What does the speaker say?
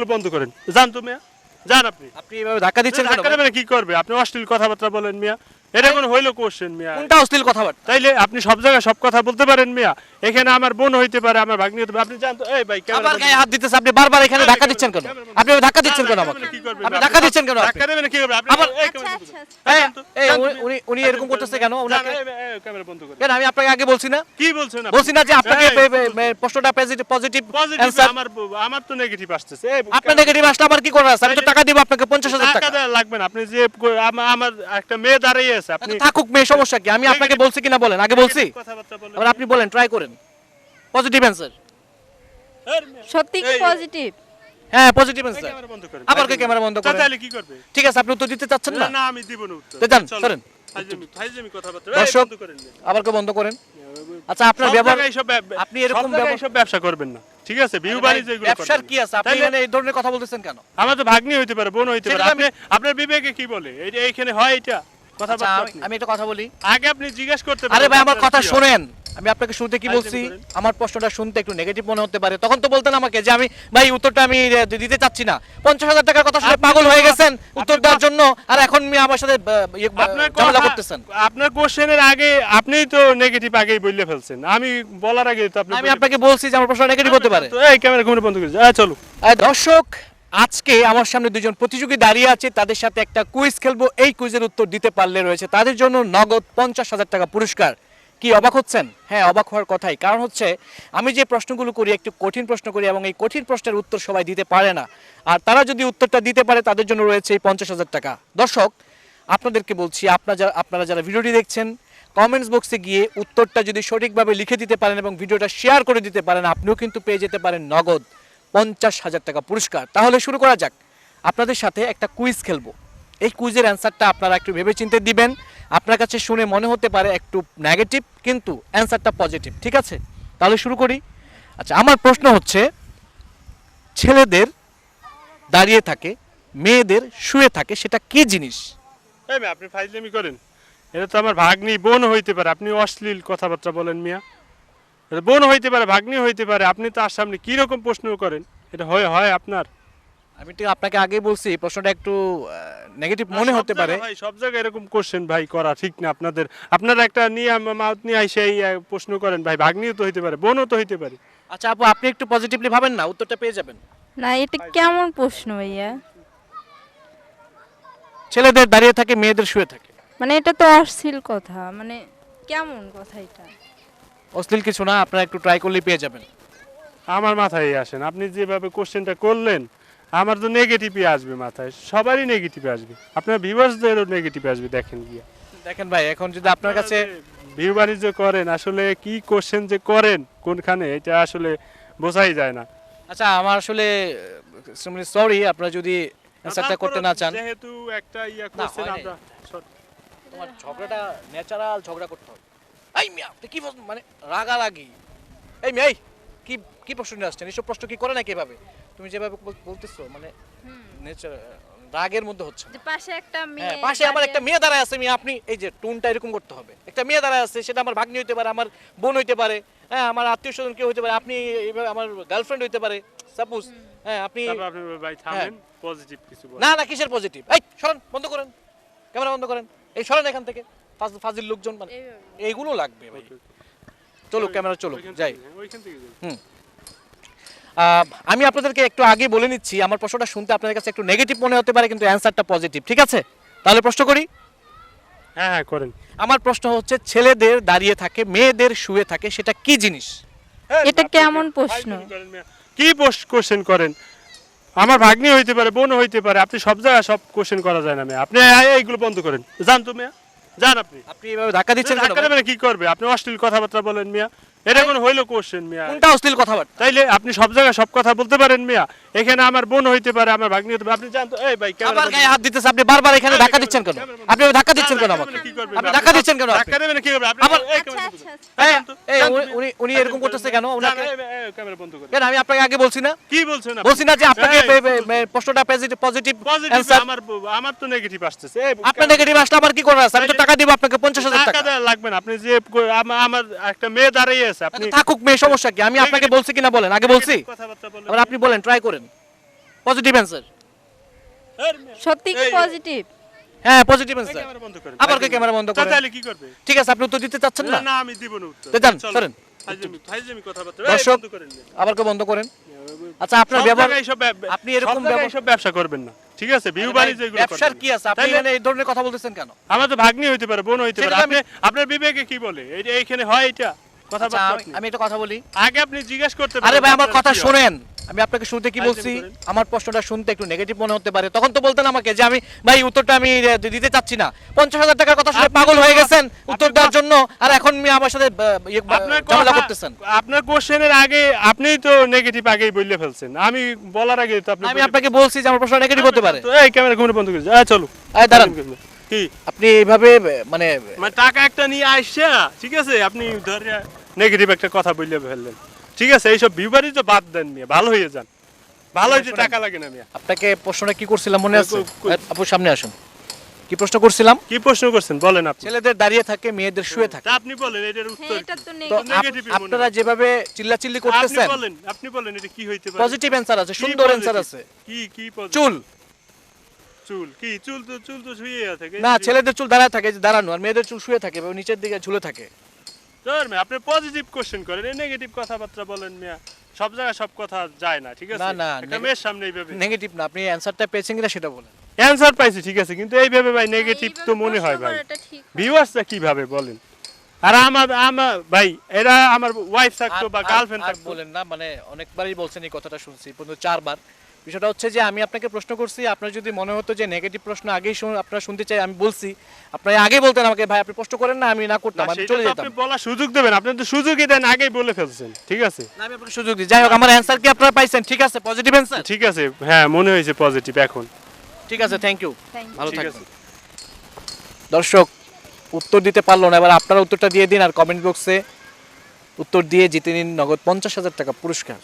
এইগুলো বন্ধ করেন। যান তো মিয়া। যান আপনি। আপনি এভাবে ধাক্কা দিচ্ছেন ধাক্কা দেবেন কি করবে? আপনি অশ্লীল কথাবার্তা বলেন মিয়া। এটা কোন হইল কোশ্চেন মিয়া। কোনটা অশ্লীল কথাবার্তা? তাইলে আপনি সব জায়গায় সব কথা বলতে পারেন মিয়া। এখানে আমার বোন হইতে পারে আমার ভাগ্নি হতে পারে। আপনি এই ভাই ক্যামেরা আবার গায়ে হাত দিতেছে আপনি বারবার এখানে ধাক্কা দিচ্ছেন কেন? আপনি ধাক্কা দিচ্ছেন কেন আমাকে? কি করবেন? আপনি ধাক্কা দিচ্ছেন কেন ধাক্কা দেবেন কি করবে আপনি আবার- এই আচ্ছা ক্যামেরা আচ্ছা আচ্ছা। উনি- উনি উনি এরকম করতেছে কেন? এই, ক্যামেরা বন্ধ করে কেন আমি আপনাকে আগে বলছি না? কি বলছেন আপনি? বলছি না যে আপনাকে প্রশ্নটা পজিটিভ পজিটিভ আমার আমার তো নেগেটিভ আসতেছে। এই, আপনার নেগেটিভ আসলে আমার কি করার আছে? আমি তো টাকা দিব আপনাকে পঞ্চাশ হাজার টাকা টাকা। লাগবে না। আপনি যে আমা- আমার একটা মেয়ে দাঁড়িয়ে আছে আপনি আচ্ছা, থাকুক মেয়ে সমস্যা কি? আমি আপনাকে বলছি কিনা বলেন? আগে বলছি? এবার আপনি বলেন ট্রাই করেন। পজিটিভ অ্যান্সার সত্যি কি পজিটিভ হ্যাঁ পজিটিভ এই অ্যান্সার ক্যামেরা বন্ধ করেন। আবার কে ক্যামেরা বন্ধ করেন? তাহলে কি করবে? ঠিক আছে আপনি উত্তর দিতে চাচ্ছেন না? না না আমি দিব না উত্তর। তো যান, চলো। সরেন। ফাইজলামি ফাইজলামি কথাবার্তা। এই, দর্শক বন্ধ করেন। মেয়ে। আবার কে বন্ধ করেন? আচ্ছা আপনার ব্যবহার এইসব আপনি এরকম ব্যবসা করবেন না। ঠিক আছে ভিউ ভাই, বাড়ি যেগুলো ব্যবসার কি আছে? আপনি তাইলে এই ধরনের কথা বলতেছেন কেন? আমার তো ভাগ্নি হইতে পারে বোন হইতে পারে। আপনি আপনার বিবেকে কি বলে? এইখানে হয় এটা? আচ্ছা আমি- একটা কথা বলি। আগে আপনি জিজ্ঞেস করতে আরে ভাই আমার কথা শুনেন। আমি আপনাকে শুনতে কি বলছি? আমার প্রশ্নটা শুনতে একটু নেগেটিভ মনে হতে পারে। তখন তো বলতেন আমাকে যে আমি ভাই উত্তরটা আমি দিতে চাচ্ছি না। পঞ্চাশ হাজার টাকার কথা শুনে পাগল হয়ে গেছেন উত্তর দেওয়ার জন্য। আর এখন আমার সাথে ইয়ে, ঝামেলা করতেছেন। আপনার কোশ্চেনের আগে আপনিই তো নেগেটিভ আগেই ফেলছেন। আমি বলার আগে তো আপনি আমি আপনাকে বলছি যে আমার প্রশ্ন নেগেটিভ হতে পারে। এই ক্যামেরা ঘুরে বন্ধ করে চলো। দর্শক আজকে আমার সামনে দুজন প্রতিযোগী দাঁড়িয়ে আছে, তাদের সাথে একটা কুইজ খেলব। এই কুইজের উত্তর দিতে পারলে রয়েছে তাদের জন্য নগদ পঞ্চাশ হাজার টাকা পুরস্কার। কি, অবাক হচ্ছেন? হ্যাঁ অবাক হওয়ার কথাই। কারণ হচ্ছে, আমি যে প্রশ্নগুলো করি, একটু কঠিন প্রশ্ন করি এবং এই কঠিন প্রশ্নের উত্তর সবাই দিতে পারে না। আর তারা যদি উত্তরটা দিতে পারে, তাদের জন্য রয়েছে এই পঞ্চাশ হাজার টাকা। দর্শক, আপনাদেরকে বলছি, আপনারা যারা আপনারা যারা ভিডিওটি দেখছেন কমেন্টস বক্সে গিয়ে উত্তরটা যদি সঠিকভাবে লিখে দিতে পারেন এবং ভিডিওটা শেয়ার করে দিতে পারেন, আপনিও কিন্তু পেয়ে যেতে পারেন নগদ। পঞ্চাশ হাজার টাকা পুরস্কার। তাহলে শুরু করা যাক। আপনাদের সাথে একটা কুইজ খেলব। এই কুইজের অ্যান্সারটা আপনারা একটু ভেবেচিন্তে দিবেন। আপনার কাছে শুনে মনে হতে পারে একটু নেগেটিভ কিন্তু অ্যান্সারটা পজিটিভ ঠিক আছে? তাহলে শুরু করি। আচ্ছা আমার প্রশ্ন হচ্ছে, ছেলেদের দাঁড়িয়ে থাকে, মেয়েদের শুয়ে থাকে, সেটা কি জিনিস? আপনি ফাইজলামি করেন। এটা তো আমার ভাগ্নি বোন হইতে পারে। আপনি অশ্লীল কথাবার্তা বলেন মিয়া। বোন হইতে পারে ভাগ্নি হইতে পারে। আপনি তার সামনে কি রকম প্রশ্ন করেন? এটা হয় হয় আপনার? আমি ঠিক আপনাকে আগেই বলছি প্রশ্নটা একটু নেগেটিভ মনে হতে পারে। ভাই সব জায়গায় এরকম কোশ্চেন ভাই করা ঠিক না আপনাদের। আপনারা একটা নিয়ে মাউথ নিয়ে আইসে এই প্রশ্ন করেন ভাই ভাগ্নিও তো হইতে পারে বোনও তো হইতে পারে। আচ্ছা আপু আপনি একটু পজিটিভলি ভাবেন না উত্তরটা পেয়ে যাবেন। না এটা কেমন প্রশ্ন ভাইয়া? ছেলেদের দাঁড়িয়ে থাকে মেয়েদের শুয়ে থাকে। মানে এটা তো অশ্লীল কথা মানে কেমন কথা এটা? অশ্লীল কিছু না আপনারা একটু ট্রাই করলেই পেয়ে যাবেন। আমার মাথায় আসেন আপনি যেভাবে কোশ্চেনটা করলেন আমার তো নেগেটিভই আসবে মাথায়। সবারই নেগেটিভ আসবে। আপনার ভিউয়ার্সদেরও নেগেটিভ আসবে দেখেন গিয়ে। দেখেন ভাই এখন যদি আপনার কাছে ভিউ বাণিজ্য করেন আসলে কি কোশ্চেন যে করেন কোনখানে এটা আসলে বোঝাই যায় না। আচ্ছা আমার আসলে সরি আপনারা যদি অ্যান্সারটা করতে না চান। যেহেতু একটা ইয়া কোশ্চেন আমরা তোমার ঝগড়াটা ন্যাচারাল ঝগড়া করতে হবে। এই মিয়া আপনি কি মানে রাগারাগি। এই মিয়া এই কি কি প্রশ্ন নিয়ে আসছেন? এইসব প্রশ্ন কি করে নাকি এভাবে? তুমি যেভাবে বলতেছো মানে নেচার রাগের মধ্যে হচ্ছে। পাশে একটা হ্যাঁ মেয়ে পাশে আমার একটা মেয়ে দাঁড়ায় আছে মিয়া। আপনি এই যে টুনটা এরকম করতে হবে। একটা মেয়ে দাঁড়ায় আছে সেটা আমার ভাগ্নি হইতে পারে আমার বোন হইতে পারে হ্যাঁ আমার আত্মীয় স্বজন কেউ হইতে পারে আপনি এইভাবে আমার গার্লফ্রেন্ড হইতে পারে সাপোজ হ্যাঁ আপনি আপনি ভাই থামেন পজিটিভ কিছু না না কিসের পজিটিভ এই সরেন বন্ধ করেন। ক্যামেরা বন্ধ করেন। এই সরেন এখান থেকে। ফাজিল লোকজন মানে এইগুলো লাগবে ভাই। চলো ক্যামেরা চলো যাই। আহ, আমি আপনাদেরকে একটু আগে বলে নিচ্ছি আমার প্রশ্নটা শুনতে আপনাদের কাছে একটু নেগেটিভ মনে হতে পারে কিন্তু অ্যান্সারটা পজিটিভ ঠিক আছে? তাহলে প্রশ্ন করি? হ্যাঁ হ্যাঁ করেন। আমার প্রশ্ন হচ্ছে ছেলেদের দাঁড়িয়ে থাকে মেয়েদের শুয়ে থাকে সেটা কি জিনিস? এটা কেমন কি প্রশ্ন? কি কোশ্চেন করেন? আমার ভাগ্নি হইতে পারে বোন হইতে পারে আপনি সব জায়গায় সব কোশ্চেন করা যায় না মেয়ে। আপনি এই- এইগুলো বন্ধ করেন। যান তো মেয়া? যান আপনি। আপনি এভাবে ধাক্কা দিচ্ছেন কেন ধাক্কা দেবেন কি করবে? আপনি অশ্লীল কথাবার্তা বলেন মিয়া। এটা কোন হইল কোশ্চেন মিয়া। কোনটা অশ্লীল কথাবার্তা? তাইলে আপনি সব জায়গায় সব কথা বলতে পারেন মিয়া। এখানে আমার বোন হইতে পারে আমার ভাগ্নি হতে পারে। আপনি জান তো এই ভাই ক্যামেরা আবার গায়ে হাত দিতেছে আপনি বারবার এখানে ধাক্কা দিচ্ছেন কেন? আপনি ধাক্কা দিচ্ছেন কেন আমাকে? আপনি ধাক্কা দিচ্ছেন কেন ধাক্কা দেবেন কি করবে? আপনি এই। এই, উনি- উনি- এরকম করতেছে কেন? ক্যামেরা বন্ধ করেন। কেন আমি আপনাকে আগে বলছি না? কি বলছেন আপনি? বলছি না যে আপনাকে প্রশ্নটা পজিটিভ পজিটিভ আমার আমার তো নেগেটিভ আসতেছে। এই, আপনার নেগেটিভ আসলে আমার কি করার আছে আমি তো টাকা দিব আপনাকে পঞ্চাশ হাজার টাকা টাকা। লাগবে না। আপনি যে আমা- আমার একটা মেয়ে দাঁড়িয়ে আছে আপনি থাকুক মেয়ে সমস্যা কি? আমি আপনাকে বলছি কিনা বলেন? আগে বলছি? এবার আপনি বলেন ট্রাই করেন। পজিটিভ অ্যান্সার সত্যি কি পজিটিভ হ্যাঁ পজিটিভ অ্যান্সার আবার কে ক্যামেরা বন্ধ? তাহলে কি করবে? ঠিক আছে আপনি উত্তর দিতে চাচ্ছেন না? না আমি দিব না উত্তর। দর্শক করেন আবার কে বন্ধ করেন? আচ্ছা আপনার ব্যবহার আপনি এরকম ব্যবসা করবেন না। ঠিক আছে? বিউ বাণিজ্য এগুলো ব্যবসার কি আছে? আপনি তাইলে এই ধরনের কথা বলতেছেন কেন? আমার তো ভাগ্নি হইতে পারে বোন হইতে পারে। আপনি আপনার বিবেকে কি বলে? এই- এইখানে হয় এটা? আচ্ছা আমি- একটা কথা বলি। আগে আপনি জিজ্ঞেস করতে আরে ভাই আমার আপনার কথা শুনেন। আমি আপনাকে শুনতে কি বলছি? আমার প্রশ্নটা শুনতে একটু নেগেটিভ মনে হতে পারে। তখন তো বলতেন আমাকে যে আমি ভাই উত্তরটা আমি দিতে চাচ্ছি না। পঞ্চাশ হাজার টাকার কথা শুনে আপনি পাগল হয়ে গেছেন উত্তর দেওয়ার জন্য। আর এখন আমার সাথে ইয়ে, ঝামেলা করতেছেন। আপনার কোশ্চেনের আগে আপনিই তো নেগেটিভ আগেই বললে ফেলছেন। আমি বলার আগে তো আপনি আমি আপনাকে বলছি যে আমার প্রশ্ন নেগেটিভ হতে পারে। এই ক্যামেরা ঘুরে বন্ধ করে চলো। এই দাঁড়ান। কি? আপনি এইভাবে মানে মানে টাকা একটা নিয়ে আসছে ঠিক আছে? আপনি ধরে নেগেটিভ একটা কথা বললে ফেললেন। ঠিক আছে এইসব বিবারই তো বাদ দেন মিয়া ভালো হয়ে যান। ভালো শোনেন। টাকা লাগে না মিয়া। আপনাকে প্রশ্নটা কি করছিলাম মনে আছে? আপু সামনে আসুন। কি প্রশ্ন করছিলাম? কি প্রশ্ন করছেন? বলেন আপনি। ছেলেদের দাঁড়িয়ে থাকে মেয়েদের শুয়ে থাকে। তা আপনি বলেন এটার হ্যাঁ উত্তর এটা তো নেগেটিভ আপ- আপনারা যেভাবে চিল্লাচিল্লি করতেছেন আপনি বলেন আপনি বলেন এটা কি হইতে পারে? পজিটিভ অ্যান্সার আছে সুন্দর? অ্যান্সার আছে। কি কি চুল। চুল কি? চুল তো চুল তো শুয়ে থাকে না ছেলেদের চুল দাঁড়ায় থাকে যে দাঁড়ানো আর মেয়েদের চুল শুয়ে থাকে এবং নিচের দিকে ঝুলে থাকে। মিয়া আপনি পজিটিভ কোশ্চেন করেন। এই নেগেটিভ কথাবার্তা বলেন মিয়া। সব জায়গায় সব কথা যায় না ঠিক আছে? না, না, একটা মেয়ের সামনে এইভাবে। নেগেটিভ না আপনি অ্যান্সারটা পেয়েছেন কিনা সেটা বলেন। অ্যানসার পাইছি ঠিক আছে কিন্তু এইভাবে ভাই নেগেটিভ তো মনে হয় ভাই। এটা ঠিক ভিউয়ার্সটা কীভাবে বলেন? আর আমার আমার ভাই এরা আমার ওয়াইফ থাকতো বা গার্লফ্রেন্ড থাকতো। বলেন না মানে অনেকবারই বলছেন এই কথাটা শুনছি পর্যন্ত চারবার। বিষয়টা হচ্ছে যে আমি আপনাকে প্রশ্ন করছি আপনার যদি মনে হতো যে নেগেটিভ প্রশ্ন আগেই আপনারা শুনতে চাই আমি বলছি। আপনারা আগে বলতেন আমাকে ভাই আপনি প্রশ্ন করেন না আমি না করতাম আমি চলে যেতাম। আপনি বলার সুযোগ দেবেন আপনি তো সুযোগই দেন আগেই বলে ফেলছেন ঠিক আছে? না, আমি আপনাকে সুযোগ দিই। যাই হোক আমার অ্যান্সার কি আপনারা পাইছেন? ঠিক আছে পজিটিভ অ্যান্সার ঠিক আছে হ্যাঁ মনে হয়েছে পজিটিভ এখন। ঠিক আছে থ্যাংক ইউ ভালো ঠিক থাকবেন। আছে। দর্শক উত্তর দিতে পারল না এবার আপনারা উত্তরটা দিয়ে দিন আর কমেন্ট বক্সে উত্তর দিয়ে জিতে নিন নগদ পঞ্চাশ হাজার টাকা পুরস্কার।